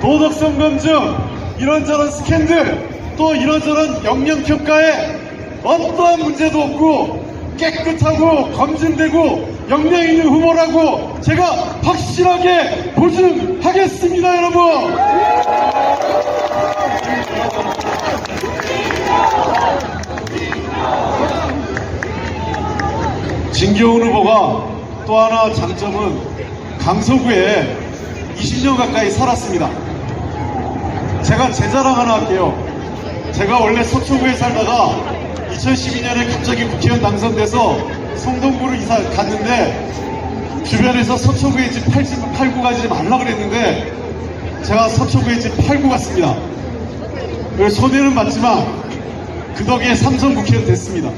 도덕성 검증, 이런저런 스캔들, 또 이런저런 역량 평가에 어떠한 문제도 없고 깨끗하고 검증되고 역량 있는 후보라고 제가 확실하게 보증하겠습니다, 여러분! 진경훈 후보가 또 하나 장점은 강서구에 20년 가까이 살았습니다. 제가 제 자랑 하나 할게요. 제가 원래 서초구에 살다가 2012년에 갑자기 국회의원 당선돼서 성동구로 이사 갔는데 주변에서 서초구에 집 팔지, 팔고 가지 말라 그랬는데 제가 서초구에 집 팔고 갔습니다. 그래서 손해는 봤지만 그 덕에 삼성 국회의원 됐습니다.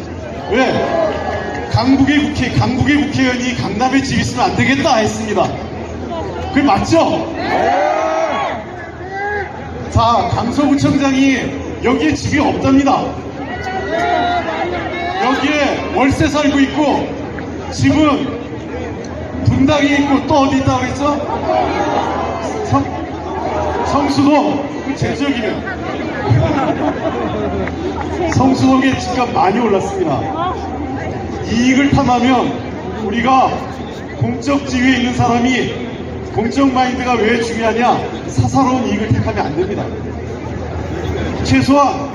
왜? 강북의 국회, 강북의 국회의원이 강남에 집 있으면 안 되겠다 했습니다. 그게 맞죠? 자, 강서구청장이 여기에 집이 없답니다. 여기에 월세 살고 있고, 집은 분당에 있고, 또 어디 있다고 그랬죠? 성, 성수동, 그제 지역이면. 성수동에 집값 많이 올랐습니다. 이익을 탐하면 우리가 공적 지위에 있는 사람이 공적 마인드가 왜 중요하냐? 사사로운 이익을 택하면 안 됩니다. 请说。